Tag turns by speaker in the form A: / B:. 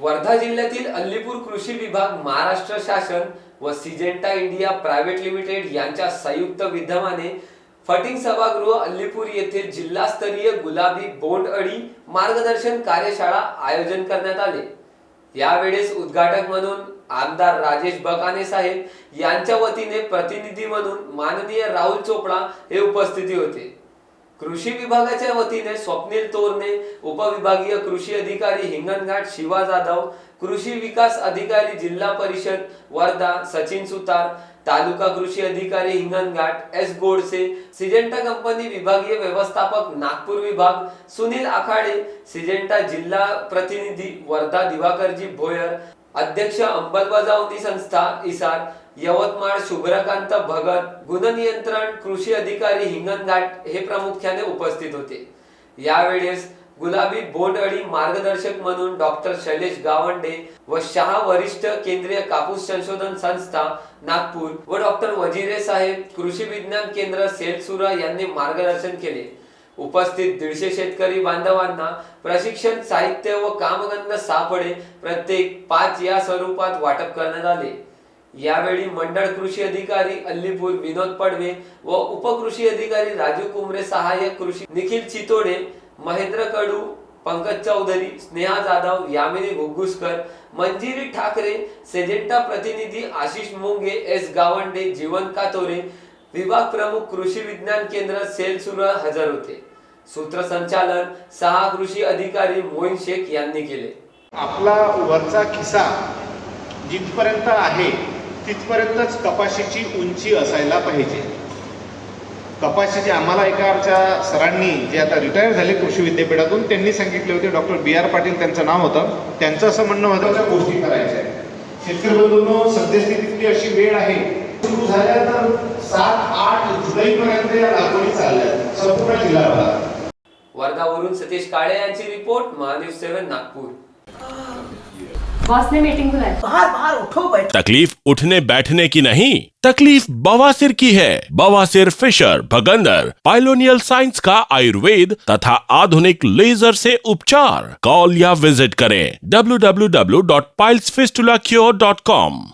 A: वर्धा जिल्ह्यातील अल्लीपूर कृषी विभाग महाराष्ट्र शासन व सिजेंटा इंडिया प्रायव्हेट लिमिटेड यांच्या संयुक्त विद्यमाने फटिंग सभागृह अल्लीपूर येथे जिल्हास्तरीय गुलाबी बोंड अळी मार्गदर्शन कार्यशाळा आयोजन करण्यात आले. यावेळेस उद्घाटक म्हणून आमदार राजेश बकाने साहेब यांच्या वतीने प्रतिनिधी म्हणून माननीय राहुल चोपडा हे उपस्थिती होते. कृषी विभागाच्या वतीने स्वप्नील तोरणे उपविभागीय कृषी अधिकारी हिंगणघाट शिवा जाधव कृषी विकास अधिकारी जिल्हा परिषद वर्धा सचिन सुतार तालुका कृषी अधिकारी Hinganghat S Godse Syngenta company विभागीय व्यवस्थापक नागपूर विभाग सुनील आखाडे सिजेंटा जिल्हा प्रतिनिधी वर्धा दिवाकरजी भोयर अध्यक्ष अंमलबजावणी संस्था इसार यवतमाळ शुभ्रकांत भगत गुणनियंत्रण कृषी अधिकारी हिंगणघाट हे प्रामुख्याने उपस्थित होते. यावेळेस गुलाबी बोंडअळी मार्गदर्शक म्हणून डॉक्टर शैलेश गावंडे व शहा वरिष्ठ केंद्रीय कापूस संशोधन संस्था नागपूर व डॉक्टर वजिरे साहेब कृषी विज्ञान केंद्र सेलसुरा यांनी मार्गदर्शन केले. उपस्थित दीडशे शेतकरी बांधवांना प्रशिक्षण साहित्य व कामगंध सापडे प्रत्येक पाच या स्वरूपात वाटप करण्यात आले. यावेळी मंडळ कृषी अधिकारी अल्लीपूर विनोद पडवे व उपकृषी अधिकारी राजू कुमरे सहाय्यक कृषी निखिल चितोडे महेंद्र कडू पंकज चौधरी स्नेहा जाधव यामिनी घुग्गुसकर मंजिरी ठाकरे सेजेंटा प्रतिनिधी आशिष मोंगे एस गावंडे जीवन कातोरे विभाग प्रमुख कृषी विज्ञान केंद्र सेलसुर हजर होते. सूत्रसंचालन सहा कृषी अधिकारी मोईन शेख यांनी केले.
B: आपला वरचा खिसा जिथपर्यंत आहे तिथपर्यंतच कपाशीची उंची असायला पाहिजे. कपाशीचे आम्हाला एका आमच्या सरांनी जे आता रिटायर झाले कृषी विद्यापीठातून त्यांनी सांगितले होते डॉक्टर बी आर पाटील त्यांचं नाव होतं. त्यांचं असं म्हणणं होतं गोष्टी करायच्या. शेतकरी बंधूंनो सद्यस्थितीतली अशी वेळ आहे सुरू झाल्या तर सात आठ जुलैपर्यंत या लागवडी चालल्या. संपूर्ण जिल्ह्याभरात
A: वर्धावरून सतीश काळे यांची report Mahanews seven Nagpur.
C: Boss ने मीटिंग बुलाई.
D: बाहर बाहर उठो बैठो
E: तकलीफ़ उठने बैठने की नहीं तकलीफ़ बवासीर की है। बवासीर फिशर भगंदर पाइलोनियल साइंस का आयुर्वेद तथा आधुनिक लेजर से उपचार। कॉल या विज़िट करें www.pilesfistulacure.com